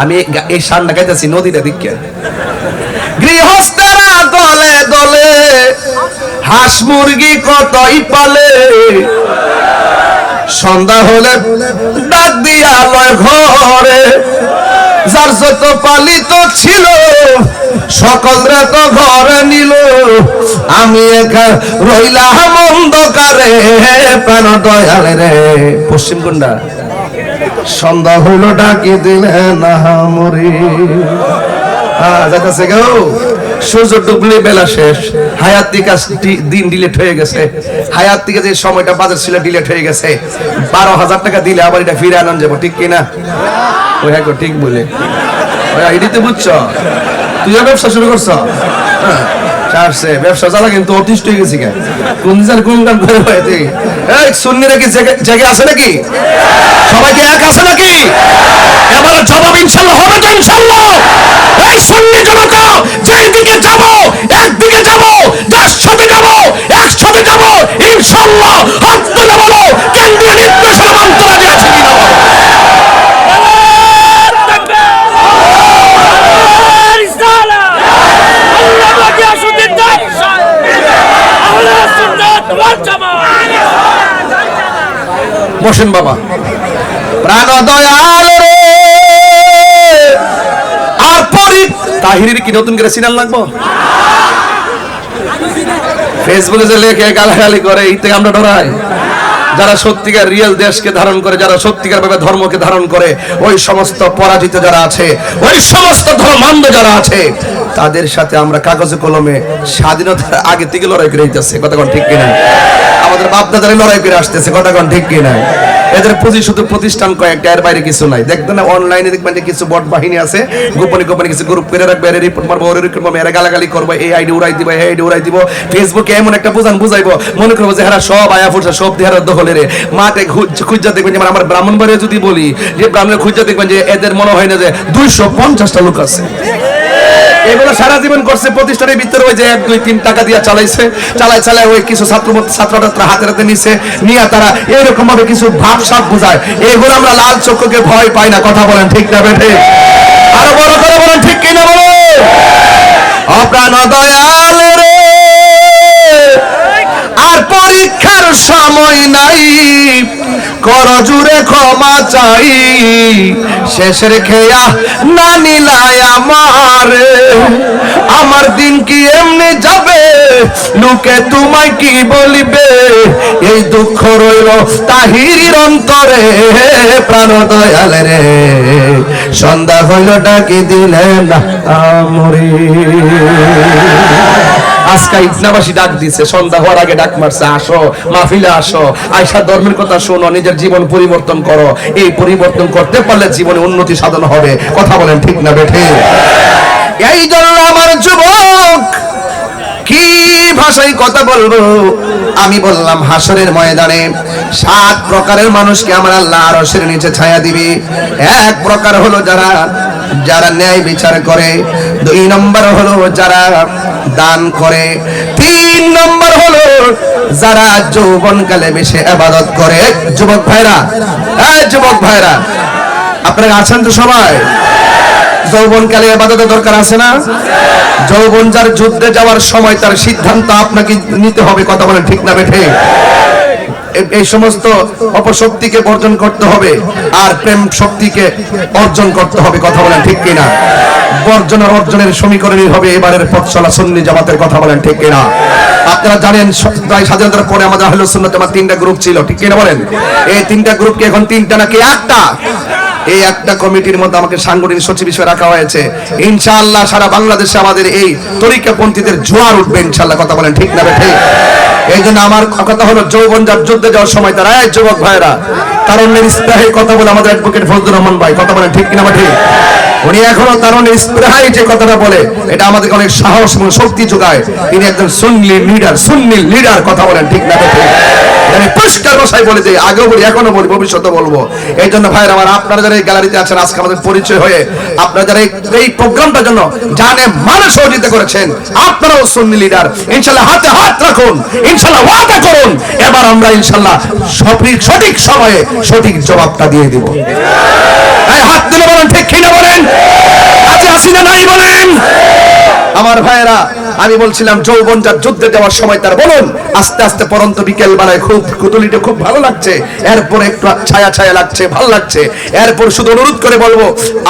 আমি এই সানটা গাইতেছি নদীটা দিকে। গৃহস্থেরা দলে দলে হাঁস মুরগি কতই পালে? সন্ধ্যা হলে ডাক দিয়া লয় ঘরে। যার যত পালিত ছিল সকলরে তো ঘরে নিল। আমি একা রইলাম অন্ধকারে, প্রাণ দয়ালে রে। পশ্চিম গুন্ডা, সন্ধ্যা হইল, ডাকি দিলে, না মরি। যাইতেছে গো। সূর্য ডুবলে বেলা শেষ। হায়াত থেকে দিন ডিলেট হয়ে গেছে। হায়াত থেকে যে সময়টা বাজার ছিল ডিলেট হয়ে গেছে। বারো হাজার টাকা দিলে আবার এটা ফিরে আনন্দ যাব, ঠিক কিনা? ওই হ্যাঁ ঠিক বলে। ওই আইডিতে বুঝছ? তুইও ব্যবসা শুরু করছ? হ্যাঁ ব্যবসা চালা কিন্তু অতিষ্ঠ হয়ে গেছি কেন কোন দিন কোন গান করে এই সুন্নি নাকি জেগে- আছে নাকি? সবাই কি বসেন বাবা। প্রাণ আর পরি তাহিরের কি নতুন করে সিনাল লাগবো? ফেসবুকে যে লেখে, গালাগালি করে আমরা যারা সত্যিকার রিয়েল দেশকে ধারণ করে, যারা সত্যিকার ভাবে ধর্মকে ধারণ করে, ওই সমস্ত পরাজিত যারা আছে, ওই সমস্ত ধর্মান্ধ যারা আছে তাদের সাথে আমরা কাগজে কলমে স্বাধীনতার আগে থেকে লড়াই করে দিতেছে কতক্ষণ ঠিক কিনা? আমাদের বাপদাদারে লড়াই করে আসতেছে কতক্ষণ ঠিক কিনা? এদের পুঁজি শুধু প্রতিষ্ঠান কয়েকটা, এর বাইরে কিছু নাই। দেখবেন না অনলাইনে দেখবেন যে কিছু বট বাহিনী আছে, গোপনে গোপনে কিছু গ্রুপ করে রাখবে, এর রিপোর্ট মারবো, ওর রিপোর্ট মারবো, এরা গালাগালি করব, এই আইডি উড়াই দিব, এই আইডি উড়াই দিব। ফেসবুকে এমন একটা বুঝান বুঝাইবো, মনে করব যে হারা সব আয়া ফুরসা, সব দেহারা দখলে রে। মাঠে খুঁজা দেখবেন যেমন আমার ব্রাহ্মণবাড়ি যদি বলি, যে ব্রাহ্মণের খুঁজা দেখবেন যে এদের মনে হয় না যে দুইশো পঞ্চাশটা লোক আছে। এগুলো সারা জীবন করছে, প্রতিষ্ঠানের ভিতরে ওই যে এক, দুই, তিন টাকা দিয়ে চালাইছে। চালাই চালাই ওই কিছু ছাত্র ছাত্র ছাত্র হাতে হাতে নিছে, নিয়ে তারা এরকম ভাবে কিছু ভাব সাপ বোঝায়। এগুলো আমরা লাল চক্ষুকে ভয় পাই না, কথা বলেন ঠিক না, বেঠে। আরও বড় করে বলেন, ঠিক কিনা বলো অপ্রাণ দয়াল রে! পরীক্ষার সময় নাই। কর জুড়ে ক্ষমা চাই। শেষের খেয়া না নিলাই আমার। আমার দিন কি এমনি যাবে? লোকে তোমায় কি বলিবে? এই দুঃখ রইল তাহির অন্তরে। প্রাণ দয়াল রে, সন্ধ্যা হইল ডাকি দিলে না আমরে। আজকে ইটনাবাসী ডাক দিছে, সন্ধ্যা হওয়ার আগে ডাক মারছে, আসো, মাহফিলে আসো আয়সা ধর্মের কথা শোনো, নিজের জীবন পরিবর্তন করো। এই পরিবর্তন করতে পারলে জীবনে উন্নতি সাধন হবে। কথা বলেন ঠিক না বেঠে? এই জন্য আমার যুবক, কি ভাষায় কথা বলব। আমি বললাম, হাসরের ময়দানে সাত প্রকারের মানুষকে আমার আল্লাহ আরশের নিচে ছায়া দিবে। এক প্রকার হলো যারা যারা ন্যায় বিচার করে। দুই নম্বর হলো যারা দান করে। তিন নম্বর হলো যারা যৌবনকালে বেশি আবাদত করে। যুবক ভাইরা এই যুবক ভাইরা, আপনারা আছেন তো সবাই? যৌবনকালে আবাদতের দরকার আছে না? যৌবন যার যুদ্ধে যাওয়ার সময় তার সিদ্ধান্ত আপনাকে নিতে হবে, কথা বলেন ঠিক না বেঠে? এই সমস্ত অপশক্তিকে বর্জন করতে হবে আর প্রেম শক্তিকে অর্জন করতে হবে, কথা বলেন ঠিক কিনা? বর্জন আর অর্জনের সমীকরণই হবে এবারের পথ চলা সুন্নি জামাতের, কথা বলেন ঠিক কিনা? আপনারা জানেন প্রায় স্বাধীনতার পরে আমাদের আহলে সুন্নাত জামাত তিনটা গ্রুপ ছিল, ঠিক কিনা বলেন? এই তিনটা গ্রুপ কি এখন তিনটা নাকি একটা? এই একটা কমিটির মধ্যে আমাকে সাংগঠনিক সচিব হিসেবে রাখা হয়েছে। ইনশাআল্লাহ সারা বাংলাদেশে আমাদের এই তরিকাপন্থীদের জোয়ার উঠবে, ইনশাআল্লাহ, কথা বলেন ঠিক না ঠিক? এই জন্য আমার কথা হলো, যৌবন যার যুদ্ধে যাওয়ার সময় তারা যুবক ভাইরা তারুণ্যের স্প্রাহে কথা বলে আমাদের অ্যাডভোকেট ফজলুর রহমান ভাই, কথা বলেন ঠিক কিনা ঠিক? উনি এখনও তারুণ্যের স্প্রাহে যে কথাটা বলে, এটা আমাদেরকে অনেক সাহস এবং শক্তি যোগায়। তিনি একজন সুন্নি লিডার সুন্নি লিডার কথা বলেন ঠিক না ঠিক? আমি পরিষ্কার বলে দিই আগেও বলি, এখনও বলি ভবিষ্যতে বলব। এই জন্য ভাইয়ের আমার, আপনারা যারা এই গ্যালারিতে আছেন, আজকে আমাদের পরিচয় হয়ে, আপনারা যারা এই- এই প্রোগ্রামটার জন্য জানে মানে সহযোগিতা করেছেন, আপনারাও সুন্নি লিডার ইনশাল্লাহ হাতে হাত রাখুন, ইনশাল্লাহ ওয়াদা করুন। এবার আমরা ইনশাল্লাহ সঠিক সঠিক সময়ে সঠিক জবাবটা দিয়ে দিব। হাত দিলে বলেন, ঠিক কিনা বলেন? আছে আসি নাই বলেন? আমার ভাইয়েরা, আমি বলছিলাম যৌবনটা যুদ্ধে যাওয়ার সময় তার বলুন, আস্তে আস্তে পরন্ত বিকেল বেলায় খুব কুতুলিটা খুব ভালো লাগছে, এরপর একটু ছায়া ছায়া লাগছে, ভালো লাগছে, এরপর শুধু অনুরোধ করে বলব,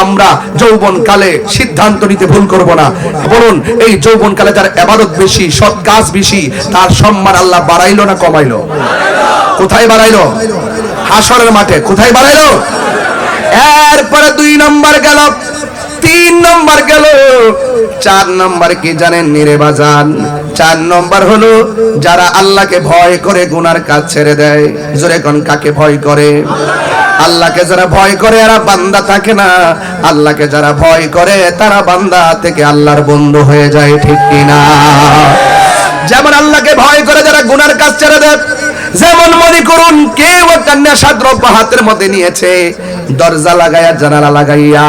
আমরা যৌবন কালে সিদ্ধান্ত নিতে ভুল করব না। বলুন, এই যৌবন কালে যার এবাদত বেশি, সৎ কাজ বেশি, তার সম্মান আল্লাহ বাড়াইলো না কমাইলো? কোথায় বাড়াইলো? হাসরের মাঠে। কোথায় বাড়াইলো? এরপরে দুই নম্বর গেল, তিন নম্বর গেল, চার নম্বর কি জানেন নিরে বাজান? চার নম্বর হলো, যারা আল্লাহকে ভয় করে গুনার কাজ ছেড়ে দেয়, জোরে কোন কাকে ভয় করে? আল্লাহকে যারা ভয় করে, এরা বান্দা থাকে না। আল্লাহকে যারা ভয় করে, তারা বান্দা থেকে আল্লাহর বন্ধু হয়ে যায়, ঠিক কিনা? যেমন আল্লাহকে ভয় করে যারা গুনার কাজ ছেড়ে দেয় যেমন মনে করুন, কেউ একটা নেশা দ্রব্য হাতের মধ্যে নিয়েছে। দরজা লাগাইয়া, জানালা লাগাইয়া,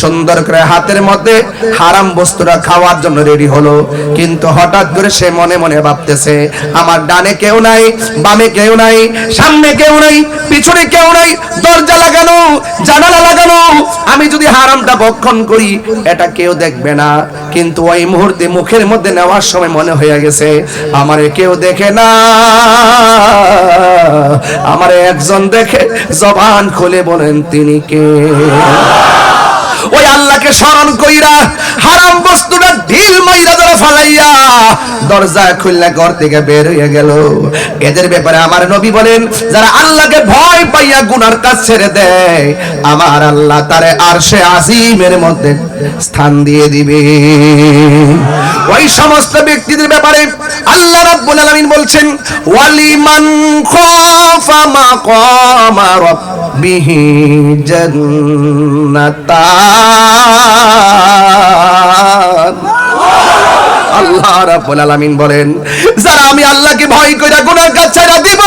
সুন্দর করে হাতের মধ্যে হারাম বস্তুটা খাওয়ার জন্য রেডি হলো। কিন্তু হঠাৎ করে সে মনে মনে ভাবতেছে, আমার ডানে কেউ নাই, বামে কেউ নাই, সামনে কেউ নাই, পিছনে কেউ নাই, দরজা লাগানো, জানালা লাগানো, আমি যদি হারামটা ভক্ষণ করি, এটা কেউ দেখবে না। কিন্তু ওই মুহূর্তে মুখের মধ্যে নেওয়ার সময় মনে হয়ে গেছে, আমারে কেউ দেখে না। আমার একজন দেখে জবান খুলে বলেন, তিনি কে? আল্লাহকে স্মরণ কইরা হারাম বস্তুটা ঢিল মাইরা ধরে ফালাইয়া দরজা খুললে ঘর থেকে বের হয়ে গেল। এদের ব্যাপারে আমার নবী বলেন, যারা আল্লাহকে ভয় পাইয়া গুনার কাজ ছেড়ে দেয়, আমার আল্লাহ তারে আরশে আজিমের মধ্যে স্থান দিয়ে দিবে। ওই সমস্ত ব্যক্তিদের ব্যাপারে আল্লাহ রাব্বুল আলামিন বলছেন, ওয়ালিমান খাফা মাকামা রাব্বিহি জান্নাতান আল্লাহ রাব্বুল আলামিন বলেন, যারা আমি আল্লাহকে ভয় কইরা দিব,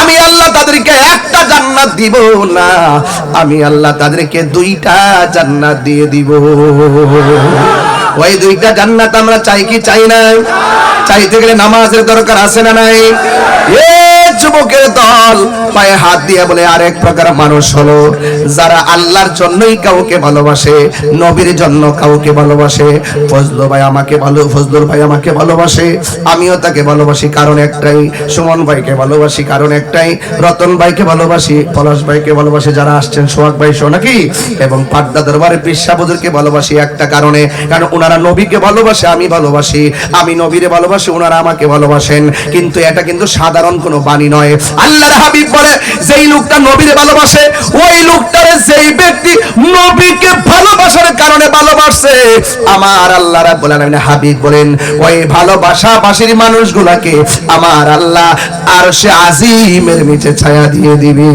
আমি আল্লাহ তাদেরকে একটা জান্নাত দিব না, আমি আল্লাহ তাদেরকে দুইটা জান্নাত দিয়ে দিব। ওই দুইটা জান্নাত আমরা চাই কি চাই না চাইতে গেলে নামাজের দরকার আছে না নাই? যুবকের দল। পায়ে হাত দিয়ে বলে, আরেক প্রকার মানুষ হলো যারা আল্লাহর জন্যই কাউকে ভালোবাসে, নবীর জন্য কাউকে ভালোবাসে। ফজলু ভাই আমাকে ভালো ফজলুর ভাই আমাকে ভালোবাসে। আমিও তাকে ভালোবাসি, কারণ একটাই। সুমন ভাইকে ভালোবাসি, কারণ একটাই। রতন ভাইকে ভালোবাসি, পলাশ ভাইকে ভালোবাসি, যারা আসছেন সোহাগ ভাই সহ নাকি? এবং পাড্ডা দরবারে বিশ্বাবুদুরকে ভালোবাসি একটা কারণে, কারণ ওনারা নবীকে ভালোবাসে, আমি ভালোবাসি। আমি নবীরে ভালোবাসি ওনারা আমাকে ভালোবাসেন। কিন্তু এটা কিন্তু সাধারণ কোনো বাণী নয়। আল্লাহর হাবিব বলে, যেই লোকটা নবীরে ভালোবাসে, ওই লোকটারে যেই ব্যক্তি নবীকে ভালোবাসার কারণে ভালোবাসে, আমার আল্লাহ রাব্বুল আলামিন হাবিব বলেন, ওই ভালোবাসা বাসির মানুষগুলাকে আমার আল্লাহ আর সে আজিমের নিচে ছায়া দিয়ে দিবে।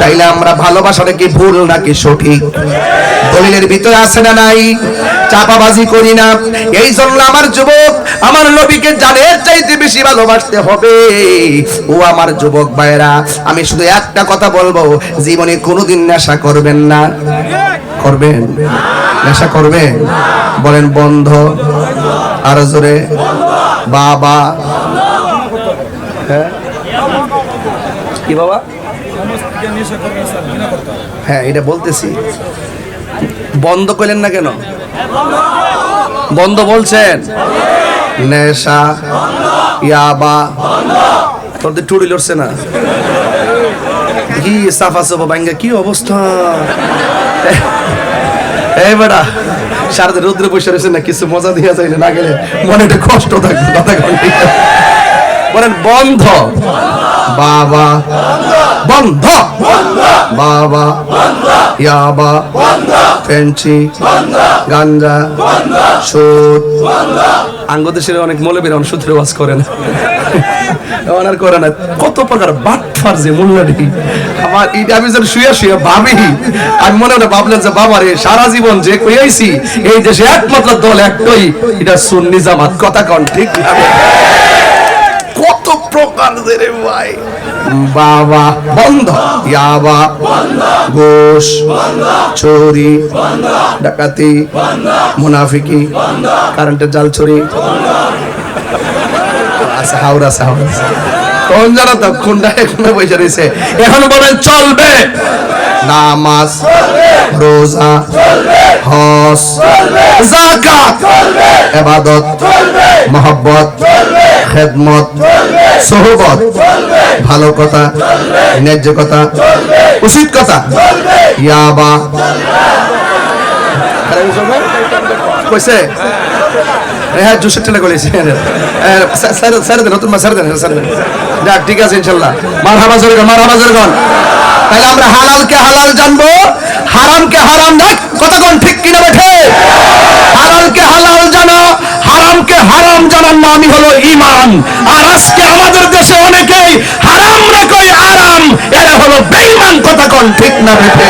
তাইলে আমরা ভালোবাসাটা কি ভুল নাকি সঠিক? দলিলের ভিতরে আছে না নাই? চাপাবাজি করি না। এই জন্য আমার যুবক, আমার নবীকে জানের চাইতে বেশি ভালোবাসতে হবে। ও আমার যুবক ভাইরা আমি শুধু একটা কথা বলব, জীবনে কোনোদিন নেশা করবেন না। করবেন? নেশা করবেন? বলেন বন্ধ। আরও জোরে। বাবা। হ্যাঁ? কি বাবা? হ্যাঁ এটা বলতেছি। বন্ধ করলেন না কেন? বন্ধ বলছেন? নেশা, ইয়াবা। তোদের টুড়ি লড়ছে না। কি সাফা সাফা ব্যাঙ্গা কি অবস্থা? এই বেটা, সারাদিন রৌদ্রে বসে রয়েছে না, কিছু মজা দিয়া যাইলে না গেলে মনে একটা কষ্ট থাকবে, কথা বলেন, বন্ধ। বাবা বন্ধ। বাবা ইয়াবা পেন্সি গাঞ্জা সুদ। আঙ্গদেশের অনেক অনেক সুদের ওয়াজ করে না করে না। কত প্রকার বাটফার যে মূল্যটি। আমার এটা আমি যেন শুয়ে শুয়ে ভাবি। আমি মনে মনে ভাবলেন যে বাবা রে সারা জীবন যে কইয়াইছি এই দেশে একমাত্র দল একটাই। এটা সুন্নি জামাত। কথা কন ঠিক কত প্রকার রে ভাই। বাবা, বন্ধ। ইয়াবা, ঘোষ, চুরি, ডাকাতি, মুনাফিকি, কারেন্টের জাল চুরি। আছে হাওড়া হাওড়া। কোন জানা তো কোনটা এখানে বসে রয়েছে? এখন বলেন চলবে। নামাজ, রোজা, হজ জাকাত এবাদত, মহব্বত, খেদমত, সোহবত, ভালো কথা, ন্যায্য কথা, উচিত কথা, ইয়াবা। কইছে? হ্যাঁ স্যার দেন, নতুন স্যার দেন স্যার ঠিক আছে, ইনশাল্লাহ। মার হাবা জোরে মার হাবা জোরে তাহলে আমরা হালালকে হালাল জানব? হারামকে হারাম কথা কোন ঠিক কিনা বেঠে হালালকে হালাল জানো হারামকে হারাম জানার নামই হলো ইমান আর আজকে আমাদের দেশে অনেকেই হারাম না কই আরাম, এরা হলো বেঈমান কোন ঠিক না বেঠে